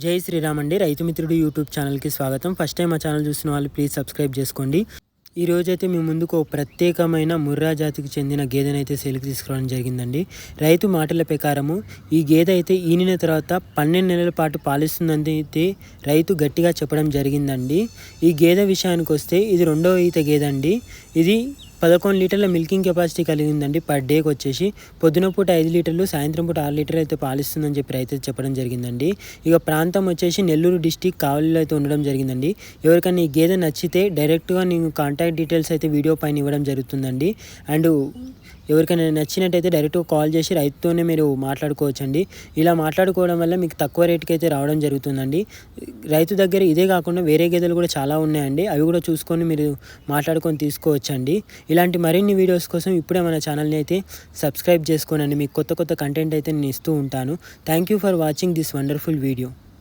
జై శ్రీరామ్ అండి. రైతు మిత్రుడు యూట్యూబ్ ఛానల్కి స్వాగతం. ఫస్ట్ టైం మా ఛానల్ చూసిన వాళ్ళు ప్లీజ్ సబ్స్క్రైబ్ చేసుకోండి. ఈ రోజైతే మీ ముందుకు ఒక ప్రత్యేకమైన ముర్రా జాతికి చెందిన గేదెనైతే సేల్కి తీసుకురావడం జరిగిందండి. రైతు మాటల ప్రకారము ఈ గేదె అయితే ఈనిన తర్వాత పన్నెండు నెలల పాటు పాలిస్తుందని అయితే రైతు గట్టిగా చెప్పడం జరిగిందండి. ఈ గేదె విషయానికి వస్తే ఇది రెండవ ఈత గేదె అండి. ఇది పదకొండు లీటర్ల మిల్కింగ్ కెపాసిటీ కలిగిందండి పర్ డేకి వచ్చేసి. పొద్దున పూట ఐదు లీటర్లు సాయంత్రం పూట ఆరు లీటర్లు అయితే పాలిస్తుందని చెప్పి రైతు చెప్పడం జరిగిందండి. ఇక ప్రాంతం వచ్చేసి నెల్లూరు డిస్టిక్ కావలిలో అయితే ఉండడం జరిగిందండి. ఎవరికైనా ఈ గేదె నచ్చితే డైరెక్ట్గా నేను కాంటాక్ట్ డీటెయిల్స్ అయితే వీడియో పైన ఇవ్వడం జరుగుతుందండి. అండ్ ఎవరికైనా నచ్చినట్టయితే డైరెక్ట్గా కాల్ చేసి రైతుతోనే మీరు మాట్లాడుకోవచ్చండి. ఇలా మాట్లాడుకోవడం వల్ల మీకు తక్కువ రేటుకి అయితే రావడం జరుగుతుందండి. రైతు దగ్గర ఇదే కాకుండా వేరే గేదెలు కూడా చాలా ఉన్నాయండి. అవి కూడా చూసుకొని మీరు మాట్లాడుకొని తీసుకోవచ్చండి. ఇలాంటి మరిన్ని వీడియోస్ కోసం ఇప్పుడే మన ఛానల్ని అయితే సబ్స్క్రైబ్ చేసుకోనండి. మీకు కొత్త కొత్త కంటెంట్ అయితే నేను ఇస్తూ ఉంటాను. Thank you for watching this wonderful video